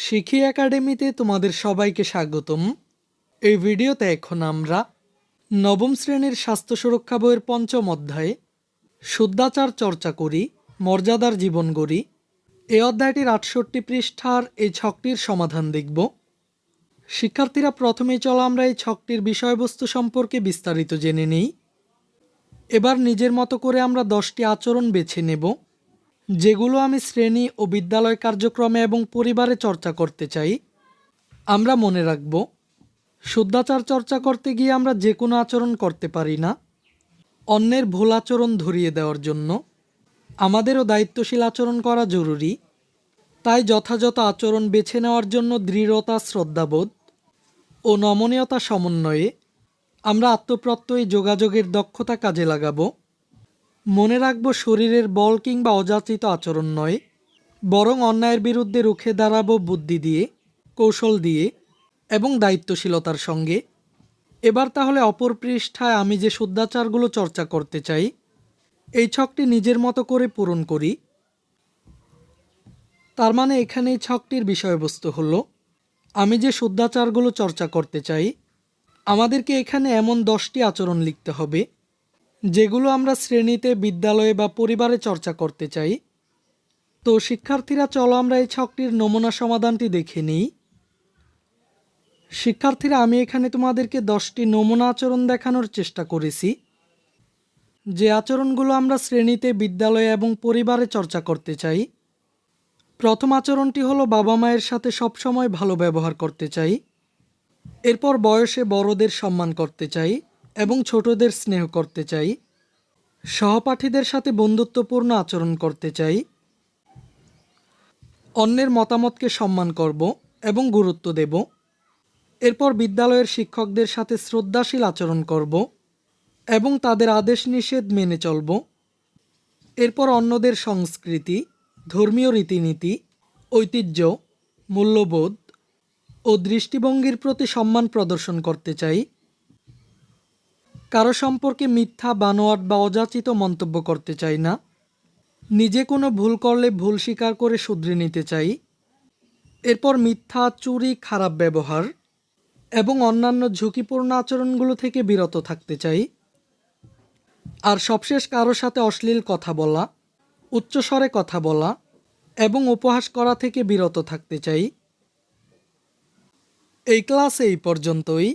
শিখি একাডেমিতে তোমাদের সবাইকে স্বাগতম। এই ভিডিওতে এখন আমরা নবম শ্রেণির স্বাস্থ্য সুরক্ষা বইয়ের পঞ্চম অধ্যায়ে শুদ্ধাচার চর্চা করি, মর্যাদার জীবন গড়ি। এ অধ্যায়টির আটষট্টি পৃষ্ঠার এই ছকটির সমাধান দেখব। শিক্ষার্থীরা প্রথমেই চলো আমরা এই ছকটির বিষয়বস্তু সম্পর্কে বিস্তারিত জেনে নিই। এবার নিজের মতো করে আমরা দশটি আচরণ বেছে নেব। যেগুলো আমি শ্রেণি ও বিদ্যালয় কার্যক্রমে এবং পরিবারে চর্চা করতে চাই, আমরা মনে রাখব, শুদ্ধাচার চর্চা করতে গিয়ে আমরা যে কোনো আচরণ করতে পারি না। অন্যের ভুল আচরণ ধরিয়ে দেওয়ার জন্য আমাদেরও দায়িত্বশীল আচরণ করা জরুরি। তাই যথাযথ আচরণ বেছে নেওয়ার জন্য দৃঢ়তা, শ্রদ্ধাবোধ ও নমনীয়তা সমন্বয়ে আমরা আত্মপ্রত্যয়ী যোগাযোগের দক্ষতা কাজে লাগাবো। মনে রাখব শরীরের বল কিংবা অযাচিত আচরণ নয়, বরং অন্যায়ের বিরুদ্ধে রুখে দাঁড়াবো বুদ্ধি দিয়ে, কৌশল দিয়ে এবং দায়িত্বশীলতার সঙ্গে। এবার তাহলে অপর পৃষ্ঠায় আমি যে শুদ্ধাচারগুলো চর্চা করতে চাই, এই ছকটি নিজের মতো করে পূরণ করি। তার মানে এখানে এই ছকটির বিষয়বস্তু হলো, আমি যে শুদ্ধাচারগুলো চর্চা করতে চাই, আমাদেরকে এখানে এমন দশটি আচরণ লিখতে হবে যেগুলো আমরা শ্রেণীতে, বিদ্যালয়ে বা পরিবারে চর্চা করতে চাই। তো শিক্ষার্থীরা, চলো আমরা এই ছকটির নমুনা সমাধানটি দেখে নিই। শিক্ষার্থীরা, আমি এখানে তোমাদেরকে দশটি নমুনা আচরণ দেখানোর চেষ্টা করেছি। যে আচরণগুলো আমরা শ্রেণীতে, বিদ্যালয়ে এবং পরিবারে চর্চা করতে চাই। প্রথম আচরণটি হলো বাবা মায়ের সাথে সবসময় ভালো ব্যবহার করতে চাই। এরপর বয়সে বড়দের সম্মান করতে চাই। এবং ছোটদের স্নেহ করতে চাই। সহপাঠীদের সাথে বন্ধুত্বপূর্ণ আচরণ করতে চাই। অন্যের মতামতকে সম্মান করব এবং গুরুত্ব দেব। এরপর বিদ্যালয়ের শিক্ষকদের সাথে শ্রদ্ধাশীল আচরণ করব এবং তাদের আদেশ নিষেধ মেনে চলব। এরপর অন্যদের সংস্কৃতি, ধর্মীয় রীতিনীতি, ঐতিহ্য, মূল্যবোধ ও দৃষ্টিভঙ্গির প্রতি সম্মান প্রদর্শন করতে চাই। কারও সম্পর্কে মিথ্যা, বানোয়াট বা অযাচিত মন্তব্য করতে চাই না। নিজে কোনো ভুল করলে ভুল স্বীকার করে শুধরে নিতে চাই। এরপর মিথ্যা, চুরি, খারাপ ব্যবহার এবং অন্যান্য ঝুঁকিপূর্ণ আচরণগুলো থেকে বিরত থাকতে চাই। আর সবশেষ কারও সাথে অশ্লীল কথা বলা, উচ্চস্বরে কথা বলা এবং উপহাস করা থেকে বিরত থাকতে চাই। এই ক্লাসে এই পর্যন্তই।